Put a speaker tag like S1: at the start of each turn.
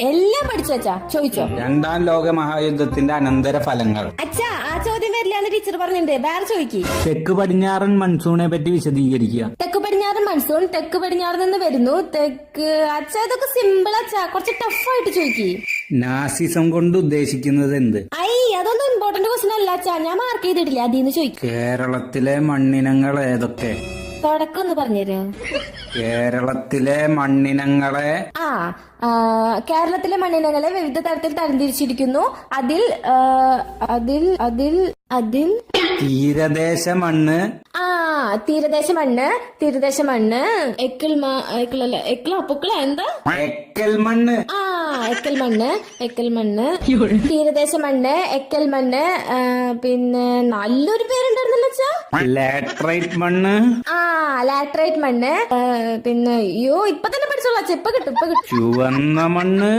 S1: എല്ലാം പഠിച്ചു അച്ഛാ? ചോദിച്ചോ?
S2: രണ്ടാം ലോക മഹായുദ്ധത്തിന്റെ അനന്തര ഫലങ്ങൾ.
S1: അച്ഛാ ആ ചോദ്യം വരില്ലാന്ന് ടീച്ചർ പറഞ്ഞിട്ടുണ്ട്. വേറെ ചോദിക്കി.
S2: തെക്ക് പടിഞ്ഞാറൻ മൺസൂണെ പറ്റി വിശദീകരിക്കുക.
S1: തെക്ക് പടിഞ്ഞാറൻ മൺസൂൺ തെക്ക് പടിഞ്ഞാറ് നിന്ന് വരുന്നു. തെക്ക് അച്ഛാ ഇതൊക്കെ സിമ്പിൾ അച്ഛാ. കുറച്ച് ടഫ് ആയിട്ട് ചോദിക്കി.
S2: നാസിസം കൊണ്ട് ഉദ്ദേശിക്കുന്നത് എന്ത്?
S1: ഐ അതൊന്നും ഇമ്പോർട്ടന്റ് ക്വസ്റ്റൻ അല്ല അച്ഛാ. ഞാൻ മാർക്ക് ചെയ്തിട്ടില്ല. അതിന്ന് ചോദിക്കും.
S2: കേരളത്തിലെ മണ്ണിനങ്ങൾ ഏതൊക്കെ?
S1: തുടക്കം ഒന്ന് പറഞ്ഞുതരോ
S2: കേരളത്തിലെ മണ്ണിനങ്ങളെ
S1: ആ കേരളത്തിലെ മണ്ണിനങ്ങളെ വിവിധ തരത്തിൽ തരംതിരിച്ചിരിക്കുന്നു. അതിൽ അതിൽ അതിൽ അതിൽ
S2: തീരദേശ മണ്ണ്
S1: ആ തീരദേശ മണ്ണ് തീരദേശ മണ്ണ് എക്കൽ എക്കിളല്ല എക്കിള പൊക്കിള എന്താ?
S2: എക്കൽ മണ്ണ്
S1: ആ എക്കൽ മണ്ണ് എക്കൽ മണ്ണ് തീരദേശ മണ്ണ് എക്കൽ മണ്ണ് പിന്നെ നല്ലൊരു പേരുണ്ടായിരുന്നല്ലോ
S2: ലാട്രൈറ്റ് മണ്ണ്
S1: ആ ലാട്രൈറ്റ് മണ്ണ് പിന്നെ അയ്യോ ഇപ്പൊ തന്നെ പഠിച്ചോളാം ചെപ്പ് കിട്ടും ഇപ്പൊ കിട്ടും.
S2: ചുവന്ന മണ്ണ്.